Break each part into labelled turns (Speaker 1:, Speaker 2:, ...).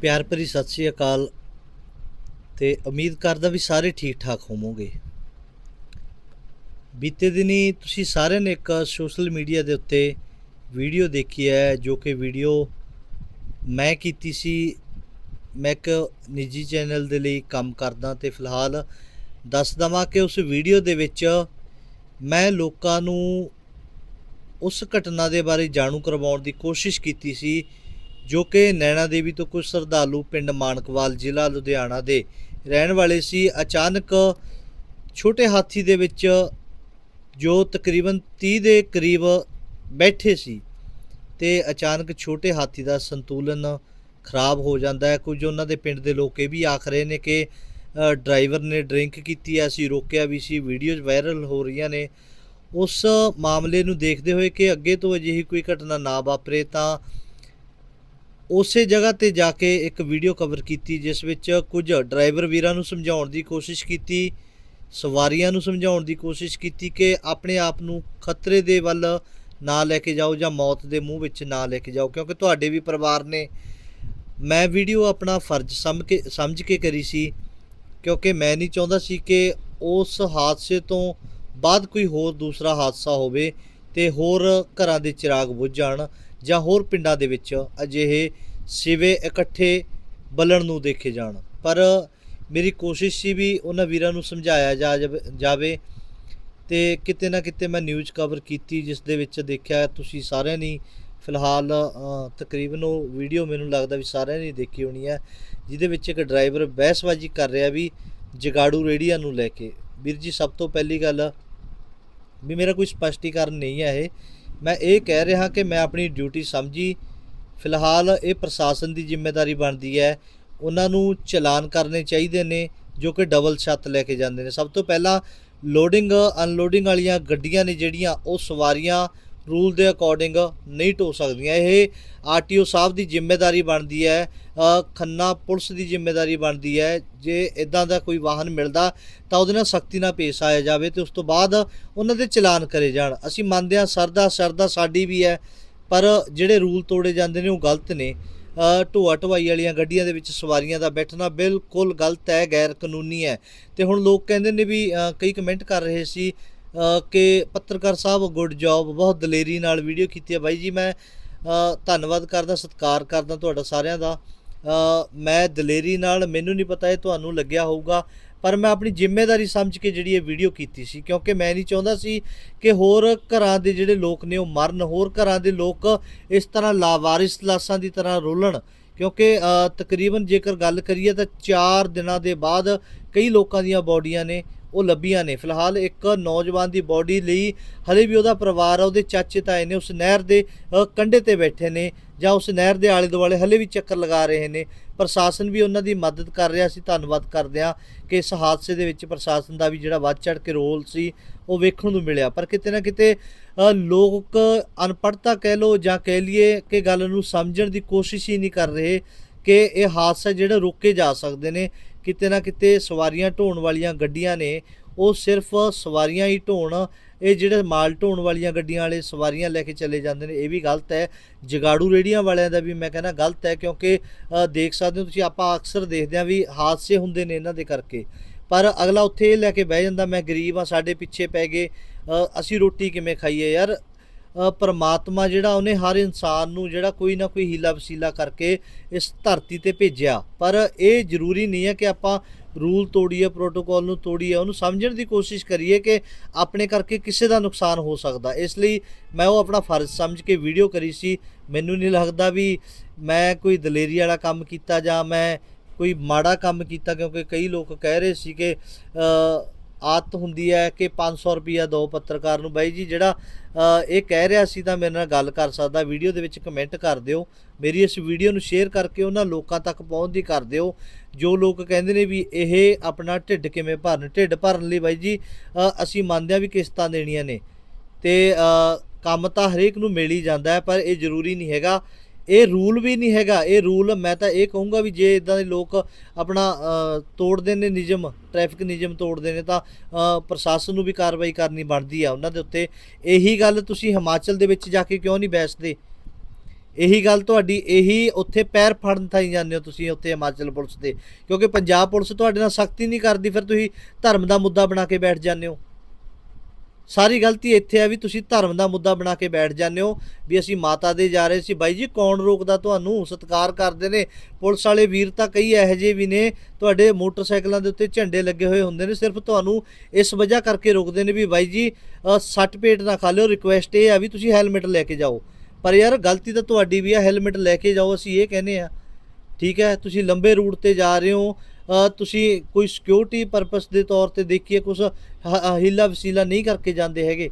Speaker 1: ਪਿਆਰ ਭਰੀ ਸਤਿ ਸ੍ਰੀ ਅਕਾਲ ਤੇ ਉਮੀਦ ਕਰਦਾ ਵੀ ਸਾਰੇ ਠੀਕ ਠਾਕ ਹੋਵੋਗੇ। ਬੀਤੇ ਦਿਨੀ ਤੁਸੀਂ ਸਾਰਿਆਂ ਨੇ ਇੱਕ ਸੋਸ਼ਲ ਮੀਡੀਆ ਦੇ ਉੱਤੇ ਵੀਡੀਓ ਦੇਖੀ ਹੈ, ਜੋ ਕਿ ਵੀਡੀਓ ਮੈਂ ਕੀਤੀ ਸੀ। ਮੈਂ ਇੱਕ ਨਿੱਜੀ ਚੈਨਲ ਦੇ ਲਈ ਕੰਮ ਕਰਦਾ ਤੇ ਫਿਲਹਾਲ ਦੱਸ ਦਵਾਂ ਕਿ ਉਸ ਵੀਡੀਓ ਦੇ ਵਿੱਚ ਮੈਂ ਲੋਕਾਂ ਨੂੰ ਉਸ ਘਟਨਾ ਦੇ ਬਾਰੇ ਜਾਣੂ ਕਰਵਾਉਣ ਦੀ ਕੋਸ਼ਿਸ਼ ਕੀਤੀ ਸੀ ਜੋ ਕਿ ਨੈਣਾ ਦੇਵੀ ਤੋਂ ਕੁਝ ਸ਼ਰਧਾਲੂ ਪਿੰਡ ਮਾਨਕਵਾਲ ਜ਼ਿਲ੍ਹਾ ਲੁਧਿਆਣਾ ਦੇ ਰਹਿਣ ਵਾਲੇ ਸੀ, ਅਚਾਨਕ ਛੋਟੇ ਹਾਥੀ ਦੇ ਵਿੱਚ ਜੋ ਤਕਰੀਬਨ 30 ਦੇ ਕਰੀਬ ਬੈਠੇ ਸੀ ਤੇ ਅਚਾਨਕ ਛੋਟੇ ਹਾਥੀ ਦਾ ਸੰਤੁਲਨ ਖਰਾਬ ਹੋ ਜਾਂਦਾ ਹੈ। ਕੁਝ ਉਹਨਾਂ ਦੇ ਪਿੰਡ ਦੇ ਲੋਕ ਇਹ ਵੀ ਆਖ ਰਹੇ ਨੇ ਕਿ ਡਰਾਈਵਰ ਨੇ ਡਰਿੰਕ ਕੀਤੀ ਹੈ, ਅਸੀਂ ਰੋਕਿਆ ਵੀ ਸੀ, ਵੀਡੀਓਜ਼ ਵਾਇਰਲ ਹੋ ਰਹੀਆਂ ਨੇ। ਉਸ ਮਾਮਲੇ ਨੂੰ ਦੇਖਦੇ ਹੋਏ ਕਿ ਅੱਗੇ ਤੋਂ ਅਜਿਹੀ ਕੋਈ ਘਟਨਾ ਨਾ ਵਾਪਰੇ ਤਾਂ ਉਸੇ ਜਗ੍ਹਾ ਤੇ ਜਾ ਕੇ ਇੱਕ ਵੀਡੀਓ ਕਵਰ ਕੀਤੀ, ਜਿਸ ਵਿੱਚ ਕੁਝ ਡਰਾਈਵਰ ਵੀਰਾਂ ਨੂੰ ਸਮਝਾਉਣ ਦੀ ਕੋਸ਼ਿਸ਼ ਕੀਤੀ, ਸਵਾਰੀਆਂ ਨੂੰ ਸਮਝਾਉਣ ਦੀ ਕੋਸ਼ਿਸ਼ ਕੀਤੀ ਕਿ ਆਪਣੇ ਆਪ ਨੂੰ ਖਤਰੇ ਦੇ ਵੱਲ ਨਾ ਲੈ ਕੇ ਜਾਓ ਜਾਂ ਮੌਤ ਦੇ ਮੂੰਹ ਵਿੱਚ ਨਾ ਲੈ ਕੇ ਜਾਓ, ਕਿਉਂਕਿ ਤੁਹਾਡੇ ਵੀ ਪਰਿਵਾਰ ਨੇ ਮੈਂ ਵੀਡੀਓ ਆਪਣਾ ਫਰਜ਼ ਸਮਝ ਕੇ ਸਮਝ ਕੇ ਕਰੀ ਸੀ, ਕਿਉਂਕਿ ਮੈਂ ਨਹੀਂ ਚਾਹੁੰਦਾ ਸੀ ਕਿ ਉਸ ਹਾਦਸੇ ਤੋਂ ਬਾਅਦ ਕੋਈ ਹੋਰ ਦੂਸਰਾ ਹਾਦਸਾ ਹੋਵੇ ਤੇ ਹੋਰ ਘਰਾਂ ਦੇ ਚਿਰਾਗ ਬੁੱਝ ਜਾਣ। ਜਾਂ ਹੋਰ ਪਿੰਡਾਂ ਦੇ ਵਿੱਚ ਅਜਿਹੇ ਸਿਵੇ ਇਕੱਠੇ ਬਲਣ ਨੂੰ ਦੇਖੇ ਜਾਣ। ਪਰ ਮੇਰੀ ਕੋਸ਼ਿਸ਼ ਸੀ ਵੀ ਉਹਨਾਂ ਵੀਰਾਂ ਨੂੰ ਸਮਝਾਇਆ ਜਾ ਜਾਵੇ- ਜਾਵੇ ਤੇ ਕਿਤੇ ਨਾ ਕਿਤੇ ਮੈਂ ਨਿਊਜ਼ ਕਵਰ ਕੀਤੀ ਜਿਸ ਦੇ ਵਿੱਚ ਦੇਖਿਆ ਤੁਸੀਂ ਸਾਰਿਆਂ ਨੇ ਫਿਲਹਾਲ ਤਕਰੀਬਨ ਉਹ ਵੀਡੀਓ ਮੈਨੂੰ ਲੱਗਦਾ ਵੀ ਸਾਰਿਆਂ ਨੇ ਦੇਖੀ ਹੋਣੀ ਹੈ, ਜਿਹਦੇ ਵਿੱਚ ਇੱਕ ਡਰਾਈਵਰ ਬਹਿਸਬਾਜ਼ੀ ਕਰ ਰਿਹਾ ਵੀ ਜਗਾੜੂ ਰੇੜੀਆਂ ਨੂੰ ਲੈ ਕੇ। ਵੀਰ ਜੀ, ਸਭ ਤੋਂ ਪਹਿਲੀ ਗੱਲ ਵੀ ਮੇਰਾ ਕੋਈ ਸਪਸ਼ਟੀਕਰਨ ਨਹੀਂ ਹੈ ਇਹ। ਮੈਂ ਇਹ ਕਹਿ ਰਿਹਾ ਕਿ ਮੈਂ ਆਪਣੀ ਡਿਊਟੀ ਸਮਝੀ। ਫਿਲਹਾਲ ਇਹ ਪ੍ਰਸ਼ਾਸਨ ਦੀ ਜ਼ਿੰਮੇਵਾਰੀ ਬਣਦੀ ਹੈ। ਉਹਨਾਂ ਨੂੰ ਚਲਾਨ ਕਰਨੇ ਚਾਹੀਦੇ ਨੇ, ਜੋ ਕਿ ਡਬਲ ਛੱਤ ਲੈ ਕੇ ਜਾਂਦੇ ਨੇ। ਸਭ ਤੋਂ ਪਹਿਲਾਂ ਲੋਡਿੰਗ ਅਨਲੋਡਿੰਗ ਵਾਲੀਆਂ ਗੱਡੀਆਂ ਨੇ ਜਿਹੜੀਆਂ, ਉਹ ਸਵਾਰੀਆਂ ਰੂਲ ਦੇ ਅਕੋਰਡਿੰਗ ਨਹੀਂ ਢੋ ਸਕਦੀਆਂ। ਇਹ ਆਰਟੀਓ ਸਾਹਿਬ ਦੀ ਜ਼ਿੰਮੇਵਾਰੀ ਬਣਦੀ ਹੈ ਖੰਨਾ ਪੁਲਿਸ ਦੀ ਜ਼ਿੰਮੇਵਾਰੀ ਬਣਦੀ ਹੈ। ਜੇ ਇਦਾਂ ਦਾ ਕੋਈ ਵਾਹਨ ਮਿਲਦਾ ਤਾਂ ਉਹਦੇ ਨਾਲ ਸਖਤੀ ਨਾਲ ਪੇਸ਼ ਆਇਆ ਜਾਵੇ ਤੇ ਉਸ ਤੋਂ ਬਾਅਦ ਉਹਨਾਂ ਦੇ ਚਲਾਨ ਕਰੇ ਜਾਣ। ਅਸੀਂ ਮੰਨਦੇ ਹਾਂ ਸਰਦਾ ਸਰਦਾ ਸਾਡੀ ਵੀ ਹੈ, ਪਰ ਜਿਹੜੇ ਰੂਲ ਤੋੜੇ ਜਾਂਦੇ ਨੇ ਉਹ ਗਲਤ ਨੇ। ਢੋਆ ਢਵਾਈ ਵਾਲੀਆਂ ਗੱਡੀਆਂ ਦੇ ਵਿੱਚ ਸਵਾਰੀਆਂ ਦਾ ਬੈਠਣਾ ਬਿਲਕੁਲ ਗਲਤ ਹੈ ਗੈਰ ਕਾਨੂੰਨੀ ਹੈ। ਤੇ ਹੁਣ ਲੋਕ ਕਹਿੰਦੇ ਨੇ ਵੀ ਕਈ ਕਮੈਂਟ ਕਰ ਰਹੇ ਸੀ ਕਿ ਪੱਤਰਕਾਰ ਸਾਹਿਬ ਗੁੱਡ ਜੌਬ ਬਹੁਤ ਦਲੇਰੀ ਨਾਲ ਵੀਡੀਓ ਕੀਤੀ ਹੈ ਬਾਈ ਜੀ। ਮੈਂ ਧੰਨਵਾਦ ਕਰਦਾ, ਸਤਿਕਾਰ ਕਰਦਾ ਤੁਹਾਡਾ ਸਾਰਿਆਂ ਦਾ। ਮੈਂ ਦਲੇਰੀ ਨਾਲ, ਮੈਨੂੰ ਨਹੀਂ ਪਤਾ ਇਹ ਤੁਹਾਨੂੰ ਲੱਗਿਆ ਹੋਊਗਾ, ਪਰ ਮੈਂ ਆਪਣੀ ਜ਼ਿੰਮੇਵਾਰੀ ਸਮਝ ਕੇ ਜਿਹੜੀ ਇਹ ਵੀਡੀਓ ਕੀਤੀ ਸੀ, ਕਿਉਂਕਿ ਮੈਂ ਨਹੀਂ ਚਾਹੁੰਦਾ ਸੀ ਕਿ ਹੋਰ ਘਰਾਂ ਦੇ ਜਿਹੜੇ ਲੋਕ ਨੇ, ਉਹ ਮਰਨ। ਹੋਰ ਘਰਾਂ ਦੇ ਲੋਕ ਇਸ ਤਰ੍ਹਾਂ ਲਾਵਾਰਿਸ ਲਾਸ਼ਾਂ ਦੀ ਤਰ੍ਹਾਂ ਰੋਲਣ, ਕਿਉਂਕਿ ਤਕਰੀਬਨ ਜੇਕਰ ਗੱਲ ਕਰੀਏ ਤਾਂ 4 ਦਿਨਾਂ ਦੇ ਬਾਅਦ ਕਈ ਲੋਕਾਂ ਦੀਆਂ ਬਾਡੀਆਂ ਨੇ ਉਹ ਲੱਭੀਆਂ ਨੇ। ਫਿਲਹਾਲ ਇੱਕ ਨੌਜਵਾਨ ਦੀ ਬਾਡੀ ਲਈ ਹਲੇ ਵੀ ਉਹਦਾ ਪਰਿਵਾਰ ਆ, ਉਹਦੇ ਚਾਚੇ ਤਾਏ ਨੇ ਉਸ ਨਹਿਰ ਦੇ ਕੰਢੇ ਤੇ ਬੈਠੇ ਨੇ ਜਾਂ ਉਸ ਨਹਿਰ ਦੇ ਆਲੇ ਦੁਆਲੇ ਹਲੇ ਵੀ ਚੱਕਰ ਲਗਾ ਰਹੇ ਨੇ। ਪ੍ਰਸ਼ਾਸਨ ਵੀ ਉਹਨਾਂ ਦੀ ਮਦਦ ਕਰ ਰਿਹਾ ਸੀ। ਧੰਨਵਾਦ ਕਰਦੇ ਹਾਂ ਕਿ ਇਸ ਹਾਦਸੇ ਦੇ ਵਿੱਚ ਪ੍ਰਸ਼ਾਸਨ ਦਾ ਵੀ ਜਿਹੜਾ ਵੱਧ ਚੜ ਕੇ ਰੋਲ ਸੀ, ਉਹ ਵੇਖਣ ਨੂੰ ਮਿਲਿਆ। ਪਰ ਕਿਤੇ ਨਾ ਕਿਤੇ ਲੋਕ ਅਨਪੜ੍ਹਤਾ ਕਹਿ ਲੋ ਜਾਂ ਕਹਿ ਲਈਏ ਕਿ ਗੱਲ ਨੂੰ ਸਮਝਣ ਦੀ ਕੋਸ਼ਿਸ਼ ਹੀ ਨਹੀਂ ਕਰ ਰਹੇ। ਕਿ ਇਹ ਹਾਦਸਾ ਜਿਹੜਾ ਰੋਕੇ ਜਾ ਸਕਦੇ ਨੇ, ਕਿਤੇ ਨਾ ਕਿਤੇ ਸਵਾਰੀਆਂ ਢੋਣ ਵਾਲੀਆਂ ਗੱਡੀਆਂ ਨੇ, ਉਹ ਸਿਰਫ ਸਵਾਰੀਆਂ ਹੀ ਢੋਣ, ਇਹ ਜਿਹੜੇ ਮਾਲ ਢੋਣ ਵਾਲੀਆਂ ਗੱਡੀਆਂ ਵਾਲੇ ਸਵਾਰੀਆਂ ਲੈ ਕੇ ਚਲੇ ਜਾਂਦੇ ਨੇ, ਇਹ ਵੀ ਗਲਤ ਹੈ। ਜਗਾੜੂ ਰੇੜੀਆਂ ਵਾਲਿਆਂ ਦਾ ਵੀ ਮੈਂ ਕਹਿੰਦਾ ਗਲਤ ਹੈ, ਕਿਉਂਕਿ ਦੇਖ ਸਕਦੇ ਹੋ ਤੁਸੀਂ, ਆਪਾਂ ਅਕਸਰ ਦੇਖਦੇ ਹਾਂ ਵੀ ਹਾਦਸੇ ਹੁੰਦੇ ਨੇ ਇਹਨਾਂ ਦੇ ਕਰਕੇ। ਪਰ ਅਗਲਾ ਉੱਥੇ ਇਹ ਲੈ ਕੇ ਬਹਿ ਜਾਂਦਾ, ਮੈਂ ਗਰੀਬ ਆ ਸਾਡੇ ਪਿੱਛੇ ਪੈ ਗਏ ਅਸੀਂ ਰੋਟੀ ਕਿਵੇਂ ਖਾਈਏ? ਯਾਰ ਪਰਮਾਤਮਾ ਜਿਹੜਾ ਉਹਨੇ ਹਰ ਇਨਸਾਨ ਨੂੰ ਜਿਹੜਾ ਕੋਈ ਨਾ ਕੋਈ ਹੀਲਾ ਵਸੀਲਾ ਕਰਕੇ ਇਸ ਧਰਤੀ ਤੇ ਭੇਜਿਆ। ਪਰ ਇਹ ਜ਼ਰੂਰੀ ਨਹੀਂ ਹੈ ਕਿ ਆਪਾਂ ਰੂਲ ਤੋੜੀਏ ਪ੍ਰੋਟੋਕੋਲ ਨੂੰ ਤੋੜੀਏ, ਉਹਨੂੰ ਸਮਝਣ ਦੀ ਕੋਸ਼ਿਸ਼ ਕਰੀਏ ਕਿ ਆਪਣੇ ਕਰਕੇ ਕਿਸੇ ਦਾ ਨੁਕਸਾਨ ਹੋ ਸਕਦਾ। ਇਸ ਲਈ ਮੈਂ ਉਹ ਆਪਣਾ ਫਰਜ਼ ਸਮਝ ਕੇ ਵੀਡੀਓ ਕਰੀ ਸੀ। ਮੈਨੂੰ ਨਹੀਂ ਲੱਗਦਾ ਵੀ ਮੈਂ ਕੋਈ ਦਲੇਰੀ ਵਾਲਾ ਕੰਮ ਕੀਤਾ ਜਾਂ ਮੈਂ ਕੋਈ ਮਾੜਾ ਕੰਮ ਕੀਤਾ, ਕਿਉਂਕਿ ਕਈ ਲੋਕ ਕਹਿ ਰਹੇ ਸੀ ਕਿ ਆਦਤ ਹੁੰਦੀ ਹੈ ਕਿ 500 ਰੁਪਿਆ ਦੋ ਪੱਤਰਕਾਰ ਨੂੰ। ਬਾਈ ਜੀ, ਜਿਹੜਾ ਇਹ ਕਹਿ ਰਿਹਾ ਸੀ ਤਾਂ ਮੇਰੇ ਨਾਲ ਗੱਲ ਕਰ ਸਕਦਾ। ਵੀਡੀਓ ਦੇ ਵਿੱਚ ਕਮੈਂਟ ਕਰ ਦਿਓ। ਮੇਰੀ ਇਸ ਵੀਡੀਓ ਨੂੰ ਸ਼ੇਅਰ ਕਰਕੇ ਉਹਨਾਂ ਲੋਕਾਂ ਤੱਕ ਪਹੁੰਚਦੀ ਕਰ ਦਿਓ। ਜੋ ਲੋਕ ਕਹਿੰਦੇ ਨੇ ਵੀ ਇਹ ਆਪਣਾ ਢਿੱਡ ਕਿਵੇਂ ਭਰਨ, ਢਿੱਡ ਭਰਨ ਲਈ ਬਾਈ ਜੀ ਅਸੀਂ ਮੰਨਦੇ ਹਾਂ ਵੀ ਕਿਸ਼ਤਾਂ ਦੇਣੀਆਂ ਨੇ। ਤੇ ਕੰਮ ਤਾਂ ਹਰੇਕ ਨੂੰ ਮਿਲ ਹੀ ਜਾਂਦਾ ਹੈ, ਪਰ ਇਹ ਜ਼ਰੂਰੀ ਨਹੀਂ ਹੈਗਾ ਇਹ ਰੂਲ ਵੀ ਨਹੀਂ ਹੈਗਾ, ਇਹ ਰੂਲ ਮੈਂ ਤਾਂ ਇਹ ਕਹੂੰਗਾ ਵੀ ਜੇ ਇਦਾਂ ਦੇ ਲੋਕ ਆਪਣਾ ਤੋੜਦੇ ਨੇ ਨਿਯਮ ਟ੍ਰੈਫਿਕ ਨਿਯਮ ਤੋੜਦੇ ਨੇ ਤਾਂ ਪ੍ਰਸ਼ਾਸਨ ਨੂੰ ਵੀ ਕਾਰਵਾਈ ਕਰਨੀ ਬਣਦੀ ਆ ਉਹਨਾਂ ਦੇ ਉੱਤੇ। ਇਹੀ ਗੱਲ ਤੁਸੀਂ ਹਿਮਾਚਲ ਦੇ ਵਿੱਚ ਜਾ ਕੇ ਕਿਉਂ ਨਹੀਂ ਬੈਸਦੇ? ਇਹੀ ਗੱਲ ਤੁਹਾਡੀ, ਇਹੀ ਉੱਥੇ ਪੈਰ ਫੜਨ ਥਾਈ ਜਾਂਦੇ ਹੋ ਤੁਸੀਂ ਉੱਥੇ ਹਿਮਾਚਲ ਪੁਲਿਸ ਦੇ। ਕਿਉਂਕਿ ਪੰਜਾਬ ਪੁਲਿਸ ਤੁਹਾਡੇ ਨਾਲ ਸਖਤੀ ਨਹੀਂ ਕਰਦੀ, ਫਿਰ ਤੁਸੀਂ ਧਰਮ ਦਾ ਮੁੱਦਾ ਬਣਾ ਕੇ ਬੈਠ ਜਾਂਦੇ ਹੋ। ਸਾਰੀ ਗਲਤੀ ਇੱਥੇ ਆ ਵੀ ਤੁਸੀਂ ਧਰਮ ਦਾ ਮੁੱਦਾ ਬਣਾ ਕੇ ਬੈਠ ਜਾਂਦੇ ਹੋ, ਵੀ ਅਸੀਂ ਮਾਤਾ ਦੇ ਜਾ ਰਹੇ ਸੀ। ਬਾਈ ਜੀ, ਕੌਣ ਰੋਕਦਾ ਤੁਹਾਨੂੰ? ਸਤਿਕਾਰ ਕਰਦੇ ਨੇ। ਪੁਲਿਸ ਵਾਲੇ ਵੀਰ ਤਾਂ ਕਈ ਇਹੋ ਜਿਹੇ ਵੀ ਨੇ, ਤੁਹਾਡੇ ਮੋਟਰਸਾਈਕਲਾਂ ਦੇ ਉੱਤੇ ਝੰਡੇ ਲੱਗੇ ਹੋਏ ਹੁੰਦੇ ਨੇ, ਸਿਰਫ ਤੁਹਾਨੂੰ ਇਸ ਵਜ੍ਹਾ ਕਰਕੇ ਰੋਕਦੇ ਨੇ ਵੀ ਬਾਈ ਜੀ ਸੱਟ ਪੇਟ ਨਾ ਖਾ ਲਿਓ। ਰਿਕੁਐਸਟ ਇਹ ਆ ਵੀ ਤੁਸੀਂ ਹੈਲਮਟ ਲੈ ਕੇ ਜਾਓ। ਪਰ ਯਾਰ, ਗਲਤੀ ਤਾਂ ਤੁਹਾਡੀ ਵੀ ਆ ਹੈਲਮਟ ਲੈ ਕੇ ਜਾਓ, ਅਸੀਂ ਇਹ ਕਹਿੰਦੇ ਆ। ਠੀਕ ਹੈ, ਤੁਸੀਂ ਲੰਬੇ ਰੂਟ ਤੇ ਜਾ ਰਹੇ ਹੋ ਤੁਸੀਂ ਕੋਈ ਸਿਕਿਉਰਿਟੀ ਪਰਪਸ ਦੇ ਤੌਰ ਤੇ ਦੇਖੀਏ ਕੁਝ ਹਿੱਲਾ ਵਸੀਲਾ ਨਹੀਂ ਕਰਕੇ ਜਾਂਦੇ ਹੈਗੇ।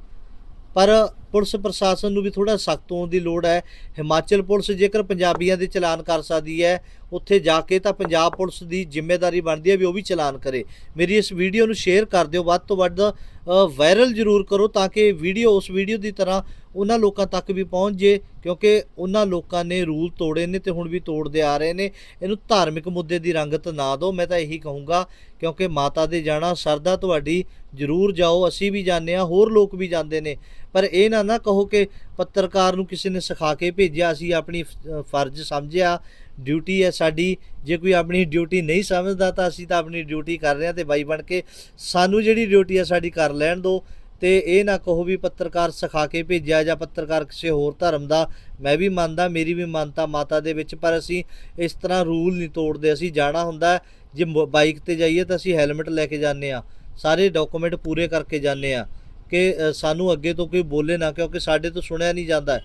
Speaker 1: ਪਰ ਪੁਲਿਸ ਪ੍ਰਸ਼ਾਸਨ ਨੂੰ ਵੀ ਥੋੜਾ ਸਖਤ ਹੋਣ ਦੀ ਲੋੜ ਹੈ। ਹਿਮਾਚਲ ਪੁਲਿਸ ਜੇਕਰ ਪੰਜਾਬੀਆਂ ਦੇ ਚਲਾਨ ਕਰ ਸਕਦੀ ਹੈ, ਉੱਥੇ ਜਾ ਕੇ ਤਾਂ ਪੰਜਾਬ ਪੁਲਿਸ ਦੀ ਜ਼ਿੰਮੇਵਾਰੀ ਬਣਦੀ ਹੈ ਵੀ ਉਹ ਵੀ ਚਲਾਨ ਕਰੇ। ਮੇਰੀ ਇਸ ਵੀਡੀਓ ਨੂੰ ਸ਼ੇਅਰ ਕਰ ਦਿਓ। ਵੱਧ ਤੋਂ ਵੱਧ ਵਾਇਰਲ ਜ਼ਰੂਰ ਕਰੋ ਤਾਂ ਕਿ ਵੀਡੀਓ ਉਸ ਵੀਡੀਓ ਦੀ ਤਰ੍ਹਾਂ ਉਹਨਾਂ ਲੋਕਾਂ ਤੱਕ ਵੀ ਪਹੁੰਚ ਜੇ, ਕਿਉਂਕਿ ਉਹਨਾਂ ਲੋਕਾਂ ਨੇ ਰੂਲ ਤੋੜੇ ਨੇ ਤੇ ਹੁਣ ਵੀ ਤੋੜਦੇ ਆ ਰਹੇ ਨੇ। ਇਹਨੂੰ ਧਾਰਮਿਕ ਮੁੱਦੇ ਦੀ ਰੰਗਤ ਨਾ ਦਿਓ। ਮੈਂ ਤਾਂ ਇਹੀ ਕਹੂੰਗਾ, ਕਿਉਂਕਿ ਮਾਤਾ ਦੇ ਜਾਣਾ, ਸਰਦਾ ਤੁਹਾਡੀ ਜ਼ਰੂਰ ਜਾਓ। ਅਸੀਂ ਵੀ ਜਾਂਦੇ ਆ ਹੋਰ ਲੋਕ ਵੀ ਜਾਂਦੇ ਨੇ। ਪਰ ਇਹ ਨਾ ਨਾ ਕਹੋ ਕਿ ਪੱਤਰਕਾਰ ਨੂੰ ਕਿਸੇ ਨੇ ਸਿਖਾ ਕੇ ਭੇਜਿਆ, ਅਸੀਂ ਆਪਣੀ ਫਰਜ਼ ਸਮਝਿਆ, ਡਿਊਟੀ ਹੈ ਸਾਡੀ, ਜੇ ਕੋਈ ਆਪਣੀ ਡਿਊਟੀ ਨਹੀਂ ਸਮਝਦਾ ਤਾਂ ਅਸੀਂ ਤਾਂ ਆਪਣੀ ਡਿਊਟੀ ਕਰ ਰਹੇ ਹਾਂ ਤੇ ਬਾਈ ਬਣ ਕੇ ਸਾਨੂੰ ਜਿਹੜੀ ਡਿਊਟੀ ਹੈ ਸਾਡੀ ਕਰ ਲੈਣ ਦਿਓ। ਤੇ ਇਹ ਨਾ ਕਹੋ ਵੀ ਪੱਤਰਕਾਰ ਸਿਖਾ ਕੇ ਭੇਜਿਆ ਜਾਂ ਪੱਤਰਕਾਰ ਕਿਸੇ ਹੋਰ ਧਰਮ ਦਾ, ਮੈਂ ਵੀ ਮੰਨਦਾ, ਮੇਰੀ ਵੀ ਮਾਨਤਾ ਮਾਤਾ ਦੇ ਵਿੱਚ, ਪਰ ਅਸੀਂ ਇਸ ਤਰ੍ਹਾਂ ਰੂਲ ਨਹੀਂ ਤੋੜਦੇ, ਅਸੀਂ ਜਾਣਾ ਹੁੰਦਾ ਜੇ ਮ- ਬਾਈਕ ਤੇ ਜਾਈਏ ਤਾਂ ਅਸੀਂ ਹੈਲਮਟ ਲੈ ਕੇ ਜਾਂਦੇ ਆ ਸਾਰੇ ਡਾਕੂਮੈਂਟ ਪੂਰੇ ਕਰਕੇ ਜਾਂਦੇ ਆ ਕਿ ਸਾਨੂੰ ਅੱਗੇ ਤੋਂ ਕੋਈ ਬੋਲੇ ਨਾ, ਕਿਉਂਕਿ ਸਾਡੇ ਤੋਂ ਸੁਣਿਆ ਨਹੀਂ ਜਾਂਦਾ।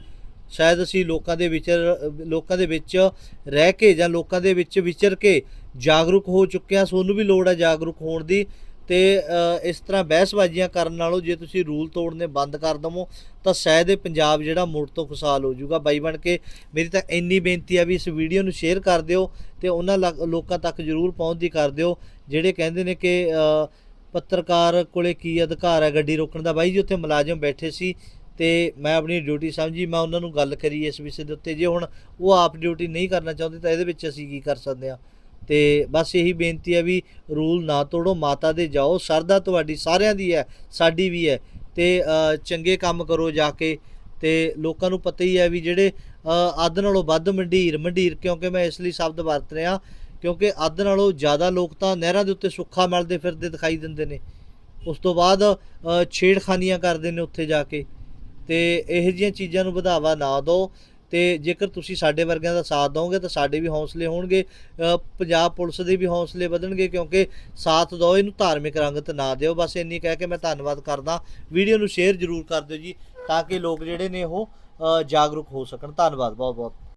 Speaker 1: ਸ਼ਾਇਦ ਅਸੀਂ ਲੋਕਾਂ ਦੇ ਵਿੱਚ ਲੋਕਾਂ ਦੇ ਵਿੱਚ ਰਹਿ ਕੇ ਜਾਂ ਲੋਕਾਂ ਦੇ ਵਿੱਚ ਵਿਚਰ ਕੇ ਜਾਗਰੂਕ ਹੋ ਚੁੱਕੇ ਹਾਂ, ਸਾਨੂੰ ਵੀ ਲੋੜ ਹੈ ਜਾਗਰੂਕ ਹੋਣ ਦੀ। ਤੇ ਇਸ ਤਰ੍ਹਾਂ ਬਹਿਸਬਾਜ਼ੀਆਂ ਕਰਨ ਨਾਲੋਂ ਜੇ ਤੁਸੀਂ ਰੂਲ ਤੋੜਨੇ ਬੰਦ ਕਰ ਦਵੋ, ਤਾਂ ਸ਼ਾਇਦ ਇਹ ਪੰਜਾਬ ਜਿਹੜਾ ਮੁੜ ਤੋਂ ਖੁਸ਼ਹਾਲ ਹੋ ਜਾਊਗਾ। ਬਾਈ ਬਣ ਕੇ ਮੇਰੀ ਤਾਂ ਇੰਨੀ ਬੇਨਤੀ ਆ ਵੀ ਇਸ ਵੀਡੀਓ ਨੂੰ ਸ਼ੇਅਰ ਕਰ ਦਿਓ ਤੇ ਉਹਨਾਂ ਲੱਗ- ਲੋਕਾਂ ਤੱਕ ਜ਼ਰੂਰ ਪਹੁੰਚਦੀ ਕਰ ਦਿਓ, ਜਿਹੜੇ ਕਹਿੰਦੇ ਨੇ ਕਿ ਪੱਤਰਕਾਰ ਕੋਲੇ ਕੀ ਅਧਿਕਾਰ ਹੈ ਗੱਡੀ ਰੋਕਣ ਦਾ? ਬਾਈ ਜੀ, ਉੱਥੇ ਮੁਲਾਜ਼ਮ ਬੈਠੇ ਸੀ ਤੇ ਮੈਂ ਆਪਣੀ ਡਿਊਟੀ ਸਮਝੀ, ਮੈਂ ਉਹਨਾਂ ਨੂੰ ਗੱਲ ਕਰੀ ਇਸ ਵਿਸ਼ੇ ਦੇ ਉੱਤੇ। ਜੇ ਹੁਣ ਉਹ ਆਪ ਡਿਊਟੀ ਨਹੀਂ ਕਰਨਾ ਚਾਹੁੰਦੇ ਤਾਂ ਇਹਦੇ ਵਿੱਚ ਅਸੀਂ ਕੀ ਕਰ ਸਕਦੇ ਹਾਂ? ਤੇ ਬਸ ਇਹੀ ਬੇਨਤੀ ਹੈ ਵੀ ਰੂਲ ਨਾ ਤੋੜੋ, ਮਾਤਾ ਦੇ ਜਾਓ। ਸਰਦਾ ਤੁਹਾਡੀ ਸਾਰਿਆਂ ਦੀ ਹੈ, ਸਾਡੀ ਵੀ ਹੈ। ਤੇ ਚੰਗੇ ਕੰਮ ਕਰੋ ਜਾ ਕੇ। ਤੇ ਲੋਕਾਂ ਨੂੰ ਪਤਾ ਹੀ ਹੈ ਵੀ ਜਿਹੜੇ ਅੱਧ ਨਾਲੋਂ ਵੱਧ ਮੰਡੀਰ ਮੰਡੀਰ ਕਿਉਂਕਿ ਮੈਂ ਇਸ ਲਈ ਸ਼ਬਦ ਵਰਤ ਰਿਹਾ। ਕਿਉਂਕਿ ਅੱਧ ਨਾਲੋਂ ਜ਼ਿਆਦਾ ਲੋਕ ਤਾਂ ਨਹਿਰਾਂ ਦੇ ਉੱਤੇ ਸੁੱਖਾ ਮਲਦੇ ਫਿਰਦੇ ਦਿਖਾਈ ਦਿੰਦੇ ਨੇ। ਉਸ ਤੋਂ ਬਾਅਦ ਛੇੜਖਾਨੀਆਂ ਕਰਦੇ ਨੇ ਉੱਥੇ ਜਾ ਕੇ। ਤੇ ਇਹੋ ਜਿਹੀਆਂ ਚੀਜ਼ਾਂ ਨੂੰ ਵਧਾਵਾ ਨਾ ਦਿਓ ਤੇ ਜੇਕਰ ਤੁਸੀਂ ਸਾਡੇ ਵਰਗਿਆਂ ਦਾ ਸਾਥ ਦਿਓਗੇ ਤਾਂ ਸਾਡੇ ਵੀ ਹੌਸਲੇ ਹੋਣਗੇ ਪੰਜਾਬ ਪੁਲਿਸ ਦੇ ਵੀ ਹੌਸਲੇ ਵਧਣਗੇ ਕਿਉਂਕਿ ਸਾਥ ਦਿਓ, ਇਹਨੂੰ ਧਾਰਮਿਕ ਰੰਗਤ ਨਾ ਦਿਓ। ਬਸ ਇੰਨੀ ਕਹਿ ਕੇ ਮੈਂ ਧੰਨਵਾਦ ਕਰਦਾ। ਵੀਡੀਓ ਨੂੰ ਸ਼ੇਅਰ ਜ਼ਰੂਰ ਕਰ ਦਿਓ ਜੀ, ਤਾਂ ਕਿ ਲੋਕ ਜਿਹੜੇ ਨੇ ਉਹ ਜਾਗਰੂਕ ਹੋ ਸਕਣ। ਧੰਨਵਾਦ ਬਹੁਤ ਬਹੁਤ